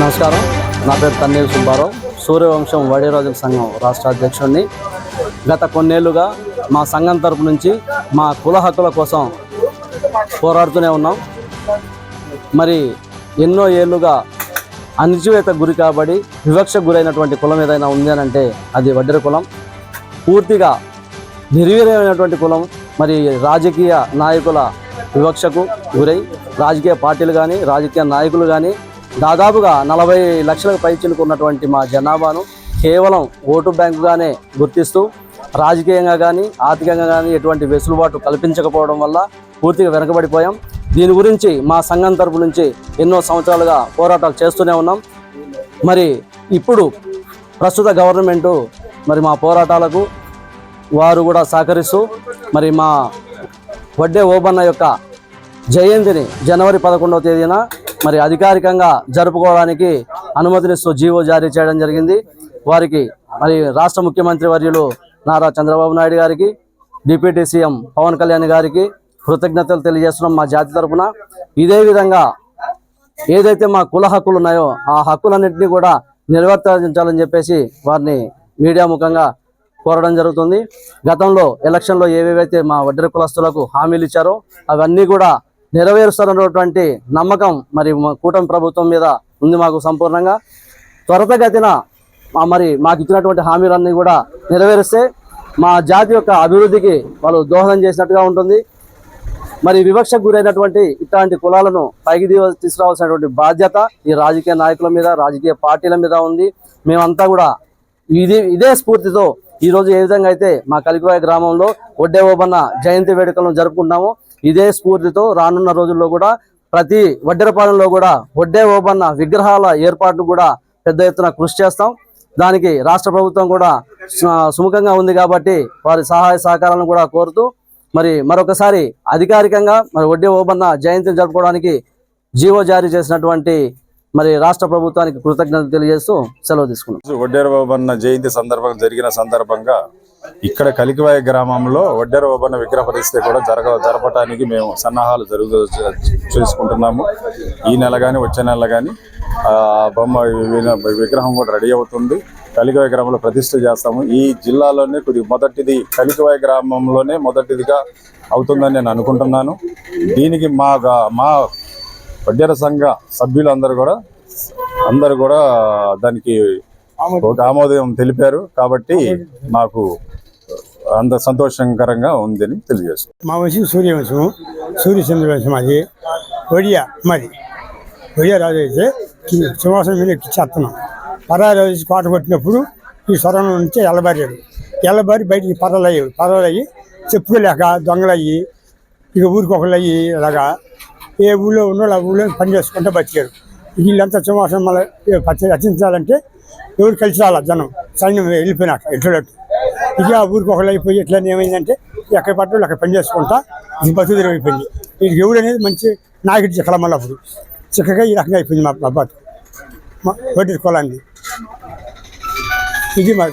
నమస్కారం. నా పేరు తన్నీరు సుబ్బారావు. సూర్యవంశం వడిరాజుల సంఘం రాష్ట్ర అధ్యక్షుడిని. గత కొన్నేళ్ళుగా మా సంఘం తరపు నుంచి మా కుల హక్కుల కోసం పోరాడుతూనే ఉన్నాం. మరి ఎన్నో ఏళ్ళుగా అణిచివేత గురి కాబడి వివక్ష గురైనటువంటి కులం ఏదైనా ఉంది అని అంటే అది వడ్డెర కులం. పూర్తిగా నిర్వీర్యమైనటువంటి కులం మరి రాజకీయ నాయకుల వివక్షకు గురై రాజకీయ పార్టీలు కానీ రాజకీయ నాయకులు కానీ దాదాపుగా నలభై లక్షలకు పైచిలుకున్నటువంటి మా జనాభాను కేవలం ఓటు బ్యాంకుగానే గుర్తిస్తూ రాజకీయంగా కానీ ఆర్థికంగా కానీ ఎటువంటి వెసులుబాటు కల్పించకపోవడం వల్ల పూర్తిగా వెనకబడిపోయాం. దీని గురించి మా సంఘం తరపు నుంచి ఎన్నో సంవత్సరాలుగా పోరాటాలు చేస్తూనే ఉన్నాం. మరి ఇప్పుడు ప్రస్తుత గవర్నమెంటు మరి మా పోరాటాలకు వారు కూడా సహకరిస్తూ మరి మా వడ్డే ఓబన్న యొక్క జయంతిని జనవరి పదకొండవ తేదీన మరి అధికారికంగా జరుపుకోవడానికి అనుమతినిస్తూ జీవో జారీ చేయడం జరిగింది. వారికి మరి రాష్ట్ర ముఖ్యమంత్రి వర్యులు నారా చంద్రబాబు నాయుడు గారికి డిప్యూటీ సీఎం పవన్ కళ్యాణ్ గారికి కృతజ్ఞతలు తెలియజేస్తున్నాం మా జాతి తరఫున ఇదే విధంగా ఏదైతే మా కుల హక్కులు ఉన్నాయో ఆ హక్కులన్నింటినీ కూడా నిర్వర్తించాలని చెప్పేసి వారిని మీడియా ముఖంగా కోరడం జరుగుతుంది. గతంలో ఎలక్షన్లో ఏవేవైతే మా వడ్డెర కులస్తులకు హామీలు ఇచ్చారో అవన్నీ కూడా నెరవేరుస్తారన్నటువంటి నమ్మకం మరి మా కూటమి ప్రభుత్వం మీద ఉంది మాకు సంపూర్ణంగా. త్వరతగతిన మా మరి మాకు ఇచ్చినటువంటి హామీలన్నీ కూడా నెరవేరిస్తే మా జాతి యొక్క అభివృద్ధికి వాళ్ళు దోహదం చేసినట్టుగా ఉంటుంది. మరి వివక్షకు గురైనటువంటి ఇట్లాంటి కులాలను పైకి తీ- తీసుకురావాల్సినటువంటి బాధ్యత ఈ రాజకీయ నాయకుల మీద రాజకీయ పార్టీల మీద ఉంది. మేమంతా కూడా ఇది ఇదే స్ఫూర్తితో ఈరోజు ఏ విధంగా అయితే మా కలికివాయ గ్రామంలో ఒడ్డే ఓబన్న జయంతి వేడుకలను జరుపుకుంటున్నామో ఇదే స్ఫూర్తితో రానున్న రోజుల్లో కూడా ప్రతి వడ్డెరపాలెంలో కూడా వడ్డే ఓబన్న విగ్రహాల ఏర్పాటు కూడా పెద్ద ఎత్తున కృషి చేస్తాం. దానికి రాష్ట్ర ప్రభుత్వం కూడా సుముఖంగా ఉంది కాబట్టి వారి సహాయ సహకారాలను కూడా కోరుతూ మరి మరొకసారి అధికారికంగా మరి వడ్డీ ఓబన్న జయంతిని జరుపుకోవడానికి జీవో జారీ చేసినటువంటి మరి రాష్ట్ర ప్రభుత్వానికి కృతజ్ఞతలు తెలియజేస్తూ సెలవు తీసుకున్నాం. వడ్డేరు బాబన్న జయంతి సందర్భంగా జరిగిన సందర్భంగా ఇక్కడ కలికివాయ గ్రామంలో వడ్డెర బాబన్న విగ్రహ పరిస్థితి కూడా జరగ జరపడానికి మేము సన్నాహాలు జరుగు చేసుకుంటున్నాము. ఈ నెల కానీ వచ్చే నెల కానీ బొమ్మ విగ్రహం కూడా రెడీ అవుతుంది. కలికివాయ గ్రామంలో ప్రతిష్ఠ చేస్తాము. ఈ జిల్లాలోనే కొద్ది మొదటిది కలికివాయ గ్రామంలోనే మొదటిదిగా అవుతుందని నేను అనుకుంటున్నాను. దీనికి మా మా వడ్డెర సంఘ సభ్యులందరూ కూడా అందరూ కూడా దానికి ఒక ఆమోదం తెలిపారు కాబట్టి మాకు అంత సంతోషకరంగా ఉందని తెలియజేస్తున్నాం మా వంశం సూర్యవంశం సూర్యచంద్ర వంశం అది. ఒడియా మరి ఒడియా రాజు అయితే సింహాసనం మీద ఎక్కిచ్చేస్తున్నాం పరాయి రాజు కోట కొట్టినప్పుడు ఈ స్వరంలో నుంచి ఎల్లబారాడు ఎల్లబారి బయటికి పర్రలు అయ్యాయి పర్రలు అయ్యి చెప్పుకోలేక దొంగలు అయ్యి ఇక ఊరికి ఒకళ్ళు అయ్యి ఇలాగా ఏ ఊళ్ళో ఉన్నోళ్ళు ఆ ఊళ్ళో పని చేసుకుంటూ బతికారు. వీళ్ళంతా సింహాసనం మళ్ళీ రచించాలంటే ఎవరు కలిసి రాలా జనం? సైన్యం వెళ్ళిపోయినాక ఎట్లట్టు ఇక ఆ ఊరికి ఒకళ్ళు అయిపోయి ఎట్లా ఏమైందంటే ఎక్కడ పట్టు అక్కడ పని చేసుకుంటా ఇది బతుకు అయిపోయింది. వీడికి ఎవడు అనేది మంచి నాయకుడు చిక్కల మళ్ళీ అప్పుడు చిక్కగా ఈ రకంగా అయిపోయింది మా మా మా వడ్డీ కులాన్ని ఇది మరి